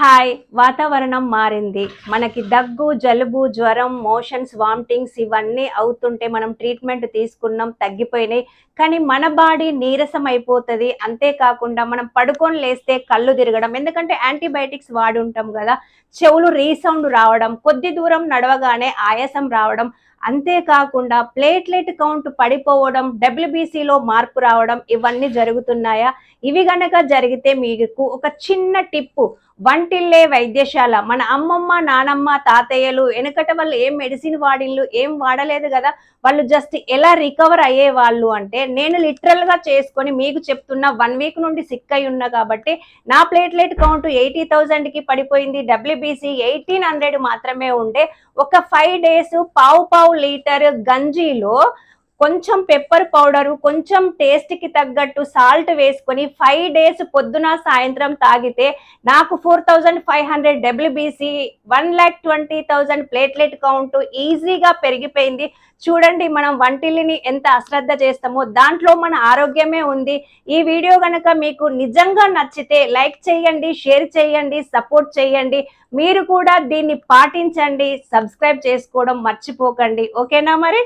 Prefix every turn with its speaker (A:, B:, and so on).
A: Hi వాతావరణం మారింది. మనకి దగ్గు జలుబు జ్వరం మోషన్స్ వామిటింగ్స్ ఇవన్నీ అవుతుంటే మనం ట్రీట్మెంట్ తీసుకున్నాం తగ్గిపోయినాయి. కానీ మన బాడీ నీరసం అయిపోతుంది. అంతేకాకుండా మనం పడుకొని లేస్తే కళ్ళు తిరగడం. ఎందుకంటే యాంటీబయాటిక్స్ వాడి ఉంటాం కదా. చెవులు రీసౌండ్ రావడం కొద్ది దూరం నడవగానే ఆయాసం రావడం అంతేకాకుండా ప్లేట్లెట్ కౌంట్ పడిపోవడం డబ్ల్యూబీసీలో మార్పు రావడం ఇవన్నీ జరుగుతున్నాయా? ఇవి గనక జరిగితే మీకు ఒక చిన్న టిప్పు. వంటిల్లే వైద్యశాల. మన అమ్మమ్మ నానమ్మ తాతయ్యలు వెనకట వాళ్ళు ఏం మెడిసిన్ వాడిళ్ళు ఏం వాడలేదు కదా? వాళ్ళు జస్ట్ ఎలా రికవర్ అయ్యే వాళ్ళు అంటే నేను లిటరల్గా చేసుకొని మీకు చెప్తున్న వన్ వీక్ నుండి సిక్ అయి ఉన్నా కాబట్టి నా ప్లేట్లెట్ కౌంట్ ఎయిటీ థౌజండ్కి పడిపోయింది. డబ్ల్యూబీసీ ఎయిటీన్ హండ్రెడ్ మాత్రమే ఉండే ఒక ఫైవ్ డేస్ పావు పావు లీటర్ గంజీలో కొంచెం పెప్పర్ పౌడరు కొంచెం టేస్ట్కి తగ్గట్టు సాల్ట్ వేసుకొని ఫైవ్ డేస్ పొద్దున సాయంత్రం తాగితే నాకు four thousand five hundred WBC one lakh twenty thousand platelet count ఈజీగా పెరిగిపోయింది. చూడండి మనం వంటిల్ని ఎంత అశ్రద్ధ చేస్తామో దాంట్లో మన ఆరోగ్యమే ఉంది. ఈ వీడియో కనుక మీకు నిజంగా నచ్చితే లైక్ చేయండి షేర్ చేయండి సపోర్ట్ చేయండి. మీరు కూడా దీన్ని పాటించండి సబ్స్క్రైబ్ చేసుకోవడం మర్చిపోకండి. ఓకేనా మరి?